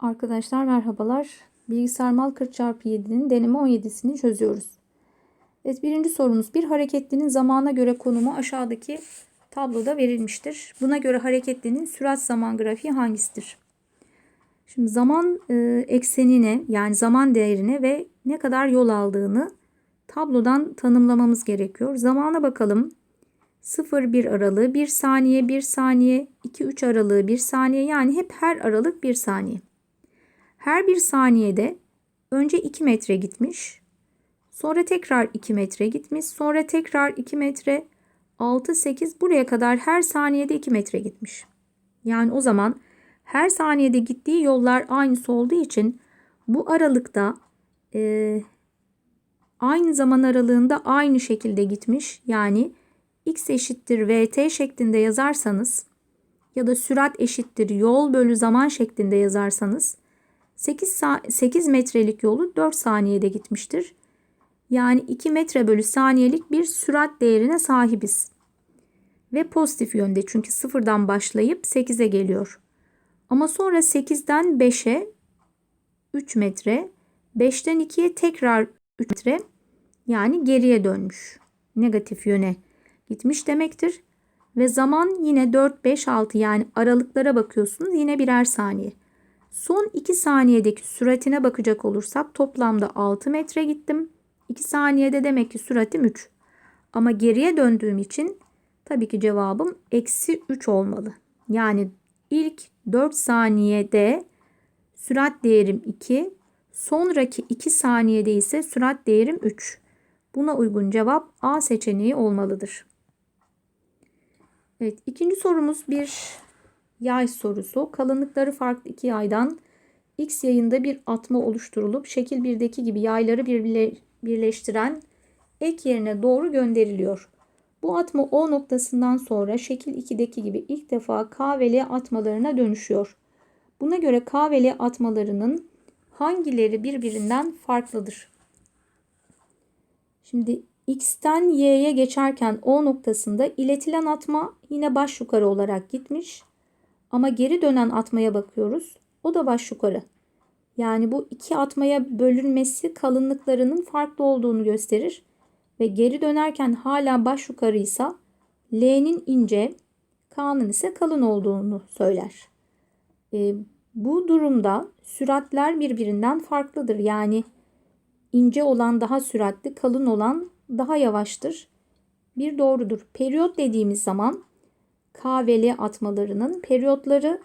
Arkadaşlar merhabalar. Bilgisayar mal 40 çarpı 7'nin deneme 17'sini çözüyoruz. Evet birinci sorumuz bir hareketlinin zamana göre konumu aşağıdaki tabloda verilmiştir. Buna göre hareketlinin sürat zaman grafiği hangisidir? Şimdi zaman e, eksenine yani zaman değerine ve ne kadar yol aldığını tablodan tanımlamamız gerekiyor. Zamana bakalım. 0-1 aralığı 1 saniye 1 saniye 2-3 aralığı 1 saniye yani hep her aralık 1 saniye. Her bir saniyede önce 2 metre gitmiş. Sonra tekrar 2 metre gitmiş. Sonra tekrar 2 metre 6 8 buraya kadar her saniyede 2 metre gitmiş. Yani o zaman her saniyede gittiği yollar aynısı olduğu için bu aralıkta e, aynı zaman aralığında aynı şekilde gitmiş. Yani x eşittir vt şeklinde yazarsanız ya da sürat eşittir yol bölü zaman şeklinde yazarsanız 8, 8 metrelik yolu 4 saniyede gitmiştir. Yani 2 metre bölü saniyelik bir sürat değerine sahibiz. Ve pozitif yönde çünkü sıfırdan başlayıp 8'e geliyor. Ama sonra 8'den 5'e 3 metre, 5'ten 2'ye tekrar 3 metre yani geriye dönmüş. Negatif yöne gitmiş demektir. Ve zaman yine 4, 5, 6 yani aralıklara bakıyorsunuz yine birer saniye. Son 2 saniyedeki süratine bakacak olursak toplamda 6 metre gittim. 2 saniyede demek ki süratim 3. Ama geriye döndüğüm için tabii ki cevabım eksi 3 olmalı. Yani ilk 4 saniyede sürat değerim 2. Sonraki 2 saniyede ise sürat değerim 3. Buna uygun cevap A seçeneği olmalıdır. Evet ikinci sorumuz bir yay sorusu. Kalınlıkları farklı iki yaydan X yayında bir atma oluşturulup şekil 1'deki gibi yayları birleştiren ek yerine doğru gönderiliyor. Bu atma O noktasından sonra şekil 2'deki gibi ilk defa K ve L atmalarına dönüşüyor. Buna göre K ve L atmalarının hangileri birbirinden farklıdır? Şimdi X'ten Y'ye geçerken O noktasında iletilen atma yine baş yukarı olarak gitmiş. Ama geri dönen atmaya bakıyoruz. O da baş yukarı. Yani bu iki atmaya bölünmesi kalınlıklarının farklı olduğunu gösterir. Ve geri dönerken hala baş yukarıysa L'nin ince, K'nın ise kalın olduğunu söyler. E, bu durumda süratler birbirinden farklıdır. Yani ince olan daha süratli, kalın olan daha yavaştır. Bir doğrudur. Periyot dediğimiz zaman K ve L atmalarının periyotları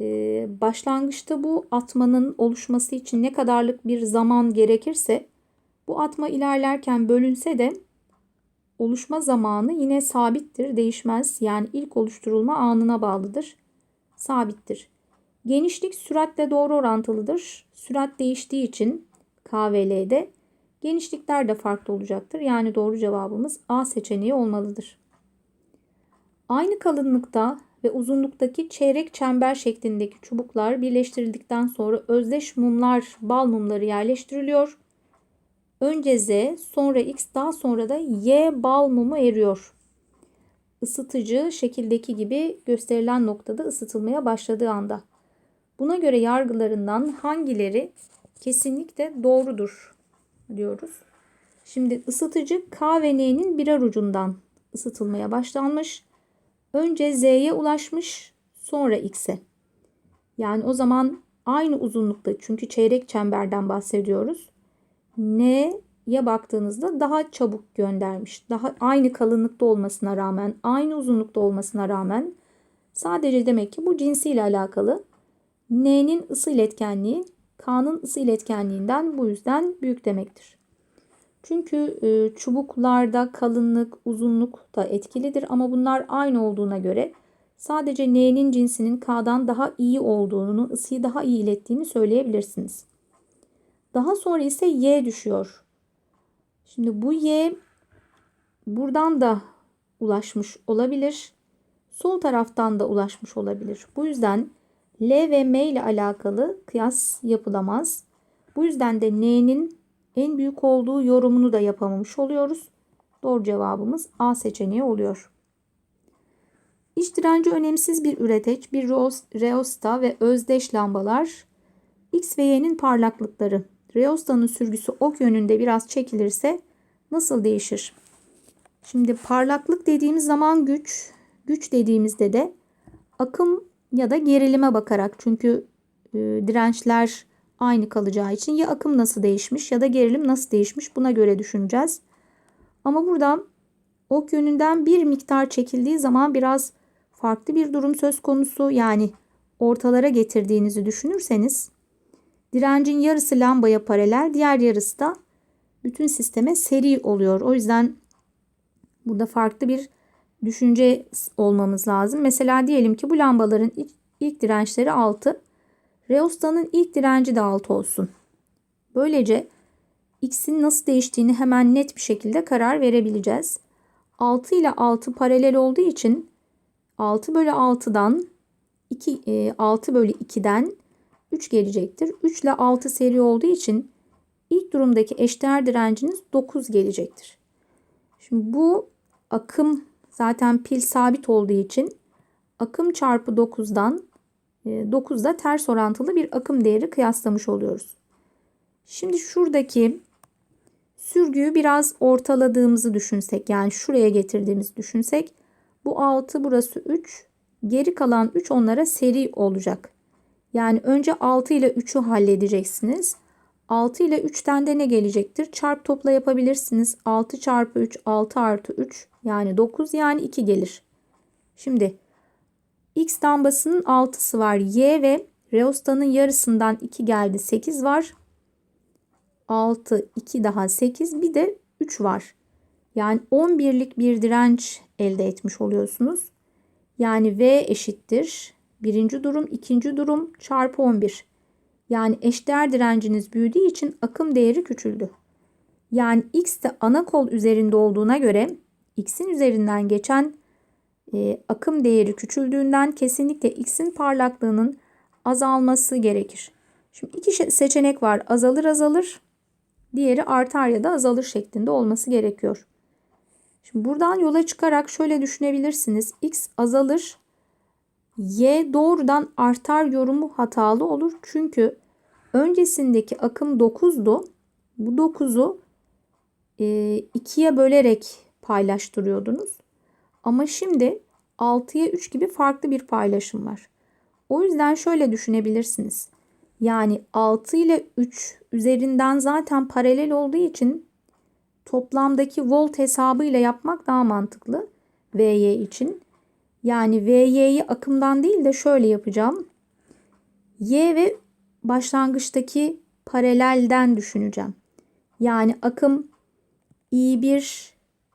e, başlangıçta bu atmanın oluşması için ne kadarlık bir zaman gerekirse bu atma ilerlerken bölünse de oluşma zamanı yine sabittir, değişmez. Yani ilk oluşturulma anına bağlıdır. Sabittir. Genişlik süratle doğru orantılıdır. Sürat değiştiği için K ve L'de genişlikler de farklı olacaktır. Yani doğru cevabımız A seçeneği olmalıdır. Aynı kalınlıkta ve uzunluktaki çeyrek çember şeklindeki çubuklar birleştirildikten sonra özdeş mumlar, bal mumları yerleştiriliyor. Önce Z, sonra X, daha sonra da Y bal mumu eriyor. Isıtıcı şekildeki gibi gösterilen noktada ısıtılmaya başladığı anda. Buna göre yargılarından hangileri kesinlikle doğrudur diyoruz. Şimdi ısıtıcı K ve N'nin birer ucundan ısıtılmaya başlanmış. Önce Z'ye ulaşmış sonra X'e. Yani o zaman aynı uzunlukta çünkü çeyrek çemberden bahsediyoruz. N'ye baktığınızda daha çabuk göndermiş. Daha aynı kalınlıkta olmasına rağmen, aynı uzunlukta olmasına rağmen sadece demek ki bu cinsiyle alakalı. N'nin ısı iletkenliği K'nın ısı iletkenliğinden bu yüzden büyük demektir. Çünkü e, çubuklarda kalınlık, uzunluk da etkilidir ama bunlar aynı olduğuna göre sadece N'nin cinsinin K'dan daha iyi olduğunu, ısıyı daha iyi ilettiğini söyleyebilirsiniz. Daha sonra ise Y düşüyor. Şimdi bu Y buradan da ulaşmış olabilir. Sol taraftan da ulaşmış olabilir. Bu yüzden L ve M ile alakalı kıyas yapılamaz. Bu yüzden de N'nin en büyük olduğu yorumunu da yapamamış oluyoruz. Doğru cevabımız A seçeneği oluyor. İç direnci önemsiz bir üreteç, bir reosta ve özdeş lambalar X ve Y'nin parlaklıkları. Reosta'nın sürgüsü ok yönünde biraz çekilirse nasıl değişir? Şimdi parlaklık dediğimiz zaman güç, güç dediğimizde de akım ya da gerilime bakarak çünkü e, dirençler aynı kalacağı için ya akım nasıl değişmiş ya da gerilim nasıl değişmiş buna göre düşüneceğiz. Ama burada ok yönünden bir miktar çekildiği zaman biraz farklı bir durum söz konusu. Yani ortalara getirdiğinizi düşünürseniz direncin yarısı lambaya paralel, diğer yarısı da bütün sisteme seri oluyor. O yüzden burada farklı bir düşünce olmamız lazım. Mesela diyelim ki bu lambaların ilk, ilk dirençleri 6. Reosta'nın ilk direnci de 6 olsun. Böylece x'in nasıl değiştiğini hemen net bir şekilde karar verebileceğiz. 6 ile 6 paralel olduğu için 6 bölü 6'dan 2, 6 bölü 2'den 3 gelecektir. 3 ile 6 seri olduğu için ilk durumdaki eşdeğer direnciniz 9 gelecektir. Şimdi bu akım zaten pil sabit olduğu için akım çarpı 9'dan 9'da ters orantılı bir akım değeri kıyaslamış oluyoruz. Şimdi şuradaki sürgüyü biraz ortaladığımızı düşünsek yani şuraya getirdiğimizi düşünsek bu 6 burası 3 geri kalan 3 onlara seri olacak. Yani önce 6 ile 3'ü halledeceksiniz. 6 ile 3'ten de ne gelecektir? Çarp topla yapabilirsiniz. 6 çarpı 3 6 artı 3 yani 9 yani 2 gelir. Şimdi X lambasının 6'sı var. Y ve Reosta'nın yarısından 2 geldi. 8 var. 6, 2 daha 8 bir de 3 var. Yani 11'lik bir direnç elde etmiş oluyorsunuz. Yani V eşittir. Birinci durum, ikinci durum çarpı 11. Yani eşdeğer direnciniz büyüdüğü için akım değeri küçüldü. Yani X de ana kol üzerinde olduğuna göre X'in üzerinden geçen e, akım değeri küçüldüğünden kesinlikle X'in parlaklığının azalması gerekir. Şimdi iki seçenek var. Azalır azalır. Diğeri artar ya da azalır şeklinde olması gerekiyor. Şimdi buradan yola çıkarak şöyle düşünebilirsiniz. X azalır. Y doğrudan artar yorumu hatalı olur. Çünkü öncesindeki akım 9'du. Bu 9'u e, 2'ye bölerek paylaştırıyordunuz. Ama şimdi 6'ya 3 gibi farklı bir paylaşım var. O yüzden şöyle düşünebilirsiniz. Yani 6 ile 3 üzerinden zaten paralel olduğu için toplamdaki volt hesabıyla yapmak daha mantıklı VY için. Yani VY'yi akımdan değil de şöyle yapacağım. Y ve başlangıçtaki paralelden düşüneceğim. Yani akım I1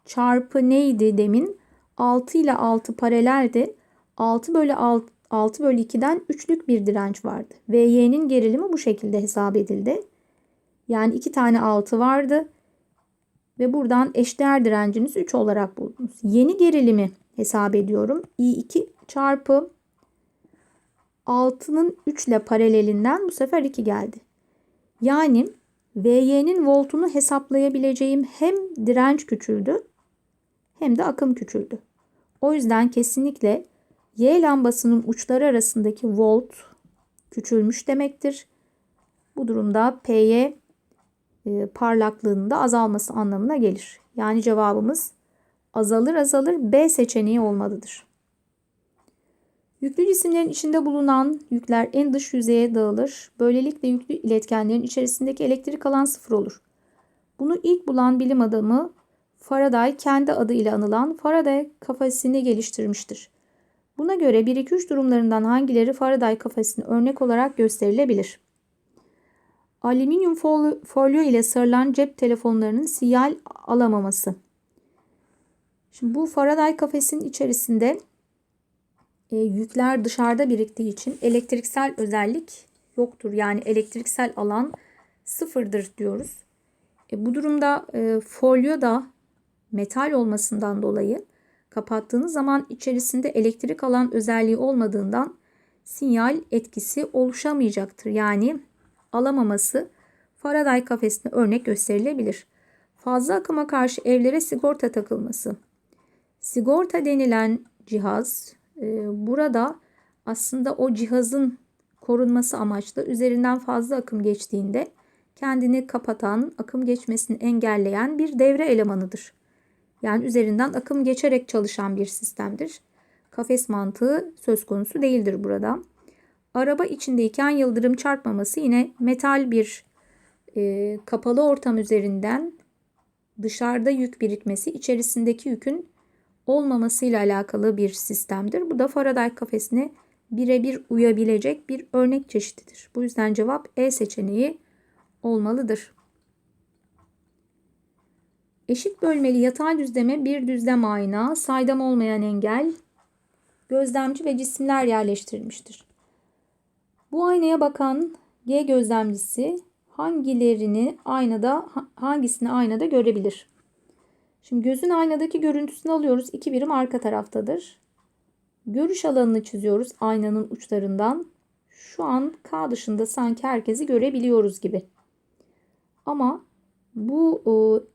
çarpı neydi demin? 6 ile 6 paraleldi. 6 bölü 6, 6 bölü 2'den 3'lük bir direnç vardı. Ve y'nin gerilimi bu şekilde hesap edildi. Yani 2 tane 6 vardı. Ve buradan eşdeğer direnciniz 3 olarak buldunuz. Yeni gerilimi hesap ediyorum. i2 çarpı 6'nın 3 ile paralelinden bu sefer 2 geldi. Yani VY'nin voltunu hesaplayabileceğim hem direnç küçüldü hem de akım küçüldü. O yüzden kesinlikle Y lambasının uçları arasındaki volt küçülmüş demektir. Bu durumda P'ye e, parlaklığının da azalması anlamına gelir. Yani cevabımız azalır azalır B seçeneği olmalıdır. Yüklü cisimlerin içinde bulunan yükler en dış yüzeye dağılır. Böylelikle yüklü iletkenlerin içerisindeki elektrik alan sıfır olur. Bunu ilk bulan bilim adamı Faraday kendi adıyla anılan Faraday kafesini geliştirmiştir. Buna göre 1-2-3 durumlarından hangileri Faraday kafesini örnek olarak gösterilebilir? Alüminyum folyo ile sarılan cep telefonlarının sinyal alamaması. Şimdi bu Faraday kafesinin içerisinde e, yükler dışarıda biriktiği için elektriksel özellik yoktur. Yani elektriksel alan sıfırdır diyoruz. E, bu durumda e, folyo da metal olmasından dolayı kapattığınız zaman içerisinde elektrik alan özelliği olmadığından sinyal etkisi oluşamayacaktır. Yani alamaması Faraday kafesine örnek gösterilebilir. Fazla akıma karşı evlere sigorta takılması. Sigorta denilen cihaz e, burada aslında o cihazın korunması amaçlı üzerinden fazla akım geçtiğinde kendini kapatan, akım geçmesini engelleyen bir devre elemanıdır. Yani üzerinden akım geçerek çalışan bir sistemdir. Kafes mantığı söz konusu değildir burada. Araba içindeyken yıldırım çarpmaması yine metal bir e, kapalı ortam üzerinden dışarıda yük birikmesi, içerisindeki yükün olmamasıyla alakalı bir sistemdir. Bu da Faraday kafesine birebir uyabilecek bir örnek çeşididir. Bu yüzden cevap E seçeneği olmalıdır. Eşit bölmeli yatay düzleme bir düzlem ayna, saydam olmayan engel, gözlemci ve cisimler yerleştirilmiştir. Bu aynaya bakan G gözlemcisi hangilerini aynada hangisini aynada görebilir? Şimdi gözün aynadaki görüntüsünü alıyoruz. İki birim arka taraftadır. Görüş alanını çiziyoruz aynanın uçlarından. Şu an K dışında sanki herkesi görebiliyoruz gibi. Ama bu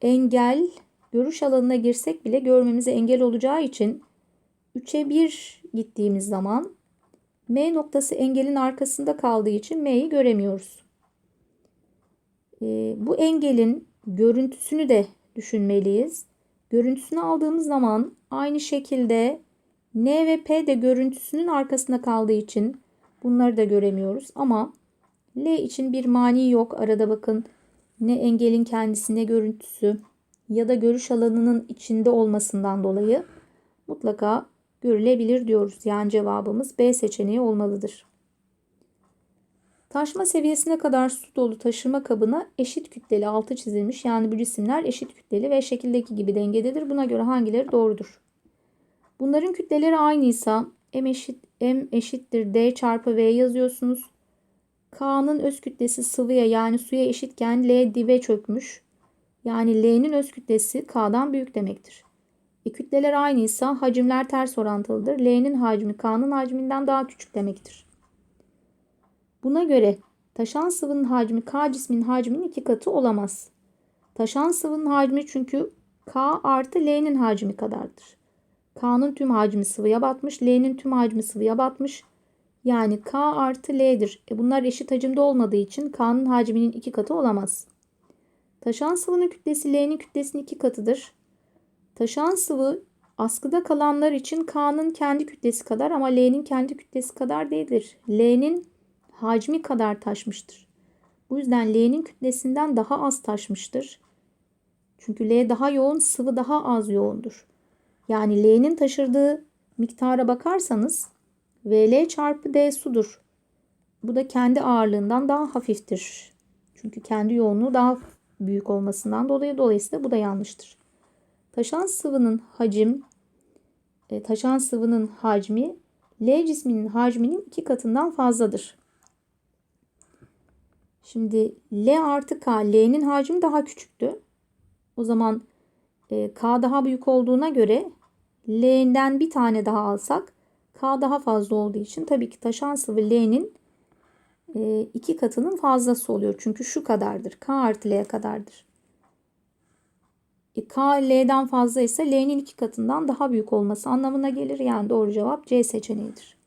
e, engel görüş alanına girsek bile görmemize engel olacağı için 3'e 1 gittiğimiz zaman M noktası engelin arkasında kaldığı için M'yi göremiyoruz. E, bu engelin görüntüsünü de düşünmeliyiz. Görüntüsünü aldığımız zaman aynı şekilde N ve P de görüntüsünün arkasında kaldığı için bunları da göremiyoruz. Ama L için bir mani yok. Arada bakın ne engelin kendisi ne görüntüsü ya da görüş alanının içinde olmasından dolayı mutlaka görülebilir diyoruz. Yani cevabımız B seçeneği olmalıdır. Taşma seviyesine kadar su dolu taşıma kabına eşit kütleli altı çizilmiş. Yani bu cisimler eşit kütleli ve şekildeki gibi dengededir. Buna göre hangileri doğrudur? Bunların kütleleri aynıysa m eşit m eşittir d çarpı v yazıyorsunuz. K'nın öz kütlesi sıvıya yani suya eşitken L dibe çökmüş. Yani L'nin öz kütlesi K'dan büyük demektir. E, kütleler aynıysa hacimler ters orantılıdır. L'nin hacmi K'nın hacminden daha küçük demektir. Buna göre taşan sıvının hacmi K cismin hacminin iki katı olamaz. Taşan sıvının hacmi çünkü K artı L'nin hacmi kadardır. K'nın tüm hacmi sıvıya batmış. L'nin tüm hacmi sıvıya batmış. Yani K artı L'dir. E bunlar eşit hacimde olmadığı için K'nın hacminin iki katı olamaz. Taşan sıvının kütlesi L'nin kütlesinin iki katıdır. Taşan sıvı askıda kalanlar için K'nın kendi kütlesi kadar ama L'nin kendi kütlesi kadar değildir. L'nin hacmi kadar taşmıştır. Bu yüzden L'nin kütlesinden daha az taşmıştır. Çünkü L daha yoğun, sıvı daha az yoğundur. Yani L'nin taşırdığı miktara bakarsanız VL çarpı D sudur. Bu da kendi ağırlığından daha hafiftir. Çünkü kendi yoğunluğu daha büyük olmasından dolayı dolayısıyla bu da yanlıştır. Taşan sıvının hacim, e, taşan sıvının hacmi L cisminin hacminin iki katından fazladır. Şimdi L artı K, L'nin hacmi daha küçüktü. O zaman e, K daha büyük olduğuna göre L'den bir tane daha alsak K daha fazla olduğu için tabii ki taşan sıvı L'nin e, iki katının fazlası oluyor. Çünkü şu kadardır. K artı L kadardır. E, K L'den fazla ise L'nin iki katından daha büyük olması anlamına gelir. Yani doğru cevap C seçeneğidir.